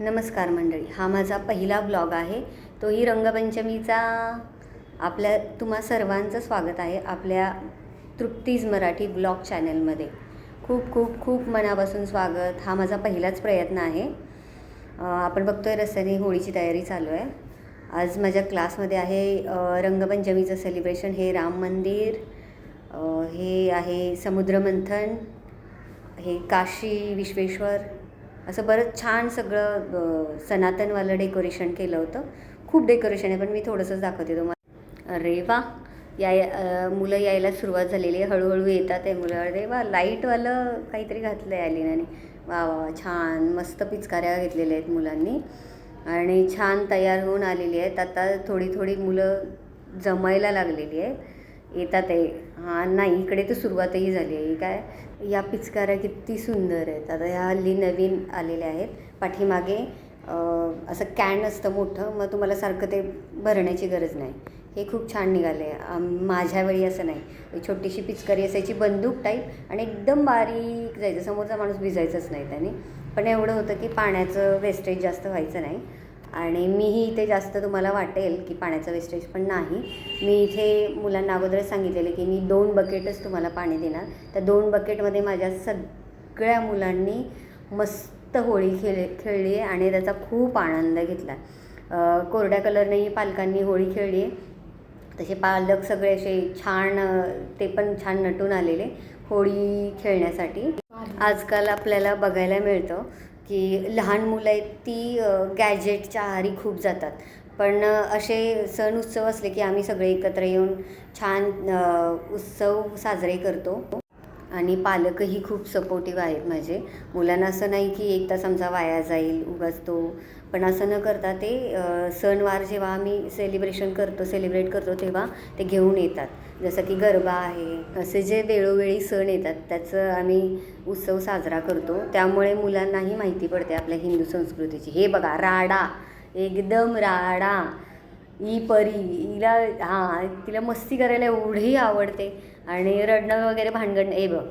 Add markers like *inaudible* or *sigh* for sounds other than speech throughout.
नमस्कार मंडळी हा माझा पहिला ब्लॉग आहे. तोही रंगपंचमीचा आपल्या तुम्हा सर्वांचं स्वागत आहे आपल्या तृप्तीज मराठी ब्लॉग चॅनलमध्ये. खूप खूप खूप मनापासून स्वागत. हा माझा पहिलाच प्रयत्न आहे. आपण आपण बघतोय रस्त्याने होळीची तयारी चालू आहे. आज माझ्या क्लासमध्ये आहे रंगपंचमीचं सेलिब्रेशन हे राम मंदिर हे आहे समुद्रमंथन हे काशी विश्वेश्वर असं बरंच छान सगळं सनातनवालं डेकोरेशन केलं होतं. खूप डेकोरेशन आहे पण मी थोडंसंच दाखवते तुम्हाला. अरे वा! या मुलं यायला सुरुवात झालेली आहे. हळूहळू येतात आहे मुलं. अरे वा! लाईटवालं काहीतरी घातलं आहे अलिनाने वा वा! छान. मस्त पिचकाऱ्या घेतलेल्या आहेत मुलांनी. आणि छान तयार होऊन आलेली आहेत. आता थोडी थोडी मुलं जमायला लागलेली आहेत. येतात आहे. हां नाही इकडे तर सुरुवातही झाली आहे. काय या पिचकाऱ्या किती सुंदर आहेत. आता ह्या हल्ली नवीन आलेल्या आहेत. पाठीमागे असं कॅन असतं मोठं मग तुम्हाला सारखं ते भरण्याची गरज नाही. हे खूप छान निघाले माझ्या वेळी असं नाही. छोटीशी पिचकारी असायची बंदूक टाईप आणि एकदम बारीक जायचं. समोरचा माणूस भिजायचंच नाही त्याने. पण एवढं होतं की पाण्याचं वेस्टेज जास्त व्हायचं नाही. आणि मीही इथे जास्त तुम्हाला वाटेल की पाण्याचं वेस्टेज पण नाही. मी इथे मुलांना अगोदरच सांगितलेलं की मी दोन बकेटच तुम्हाला पाणी देणार. त्या दोन बकेटमध्ये माझ्या सगळ्या मुलांनी मस्त होळी खेळ खेळली आहे आणि त्याचा खूप आनंद घेतला. कोरड्या कलरनेही पालकांनी होळी खेळली आहे. तसे पालक सगळे असे छान ते पण छान नटून आलेले होळी खेळण्यासाठी. आजकाल आपल्याला बघायला मिळतं की लहान मुलं आहेत ती गॅजेटच्या आहारी खूप जातात. पण असे सण उत्सव असले की आम्ही सगळे एकत्र येऊन छान उत्सव साजरे करतो. आणि पालकही खूप सपोर्टिव्ह आहेत माझे. मुलांना असं नाही की एक तास आमचा वाया जाईल उगाच तो. पण असं न करता ते सणवार जेव्हा आम्ही सेलिब्रेशन करतो सेलिब्रेट करतो तेव्हा ते घेऊन येतात. जसं की गरबा आहे असे जे वेळोवेळी सण येतात त्याचं आम्ही उत्सव साजरा करतो. त्यामुळे मुलांनाही माहिती पडते आपल्या हिंदू संस्कृतीची. हे बघा राडा. एकदम राडा. ई परी. हिला हां तिला मस्ती करायला एवढी आवडते. आणि रडणं वगैरे भांडण ए बघ.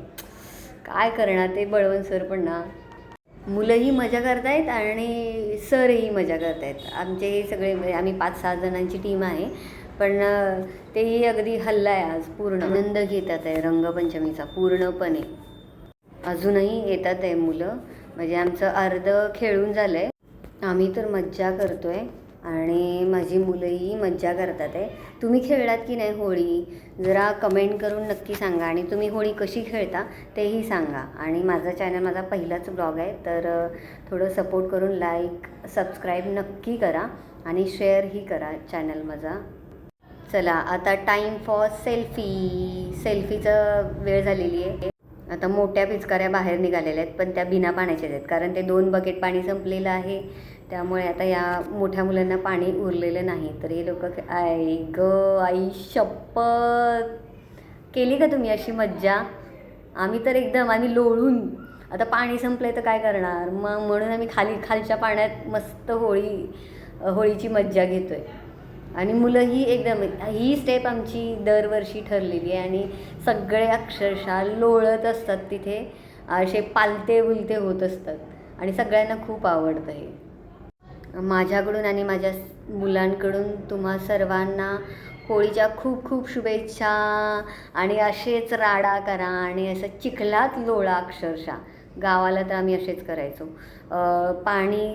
काय करणार ते बळवंत सर पण ना. मुलंही मजा करतायत आणि सरही मजा करतायत. आमचे हे सगळे म्हणजे आम्ही पाच सहा जणांची टीम आहे. पण तेही अगदी हल्ला आहे आज. पूर्ण आनंद घेतात आहे रंगपंचमीचा पूर्णपणे. अजूनही येतात आहे मुलं. म्हणजे आमचं अर्ध खेळून झालं आहे आम्ही तर मज्जा करतो आहे आणि माझी मुलंही मज्जा करतात आहे. तुम्ही खेळलात की नाही होळी? जरा कमेंट करून नक्की सांगा आणि तुम्ही होळी कशी खेळता तेही सांगा. आणि माझा चॅनल माझा पहिलाच ब्लॉग आहे तर थोडं सपोर्ट करून लाईक सबस्क्राईब नक्की करा आणि शेअरही करा चॅनल माझा. चला आता टाईम फॉर सेल्फी सेल्फीचं वेळ झालेली आहे. आता मोठ्या पिचकाऱ्या बाहेर निघालेल्या आहेत पण त्या बिना पाण्याच्याच आहेत कारण ते दोन बकेट पाणी संपलेलं आहे. त्यामुळे आता या मोठ्या मुलांना पाणी उरलेलं नाही. तर हे लोक आय ग आई शपथ. केली का तुम्ही अशी मज्जा? आम्ही तर एकदम आम्ही लोळून. आता पाणी संपलंय तर काय करणार? मग म्हणून आम्ही खाली खालच्या पाण्यात मस्त होळी होळीची मज्जा घेतो आहे आणि मुलंही एकदम म्हणजे, ही स्टेप आमची दरवर्षी ठरलेली आहे आणि सगळे अक्षरशः लोळत असतात तिथे असे पालते बुलते होत असतात. आणि सगळ्यांना खूप आवडतं हे. माझ्याकडून आणि माझ्या मुलांकडून तुम्हा सर्वांना होळीच्या खूप खूप शुभेच्छा आणि असेच राडा करा आणि असं चिखलात लोळा अक्षरशः. गावाला तर आम्ही असेच करायचो. पाणी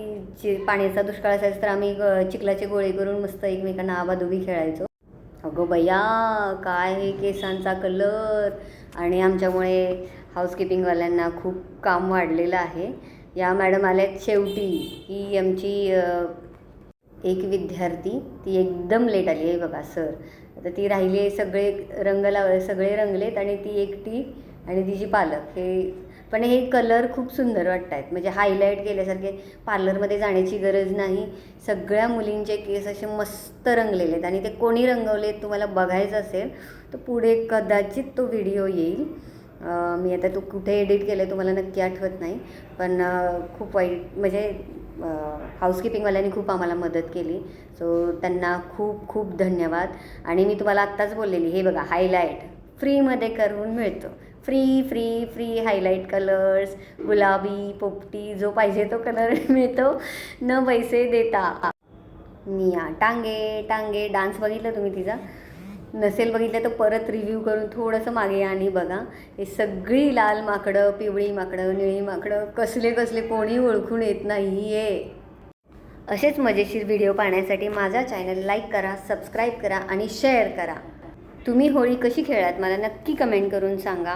पाणी पाण्याचा दुष्काळ असायचा तर आम्ही ग- चिखलाचे गोळे करून मस्त एकमेकांना आबादुबी खेळायचो. अगं बया काय हे केसांचा कलर. आणि आमच्यामुळे हाऊसकीपिंगवाल्यांना खूप काम वाढलेलं आहे. या मॅडम आल्यात शेवटी. ही आमची एक विद्यार्थी. ती एकदम लेट आली आहे बघा सर आता ती राहिली आहे सगळे रंग लाव सगळे रंगलेत आणि ती एकटी आणि तिची पालक. हे पण हे कलर खूप सुंदर वाटत आहेत म्हणजे हायलाईट केल्यासारखे पार्लरमध्ये जाण्याची गरज नाही. सगळ्या मुलींचे केस असे मस्त रंगलेले आहेत. आणि ते कोणी रंगवले तुम्हाला बघायचं असेल तर पुढे कदाचित तो व्हिडिओ येईल. मी आता तो कुठे एडिट केलं आहे तुम्हाला नक्की आठवत नाही. पण खूप वाईट म्हणजे हाऊसकीपिंगवाल्यांनी खूप आम्हाला मदत केली. सो त्यांना खूप खूप धन्यवाद. आणि मी तुम्हाला आत्ताच बोललेली हे बघा हायलाईट फ्रीमध्ये करून मिळतं. Free free free highlight colours गुलाबी पोपटी जो पाहिजे तो कलर *laughs* मिळतो. न पैसे देता. निया टांगे टांगे. डान्स बघितलं तुम्ही तिचा? नसेल बघितलं तर परत रिव्ह्यू करून थोडंसं मागे आणि बघा. हे सगळी लाल माकडं पिवळी माकडं निळी माकडं कसले कसले कोणी ओळखून येत नाही आहे असेच मजेशीर व्हिडिओ पाहण्यासाठी माझा चॅनल लाईक करा सबस्क्राईब करा आणि शेअर करा. तुम्ही होळी कशी खेळात? मला नक्की कमेंट करून सांगा.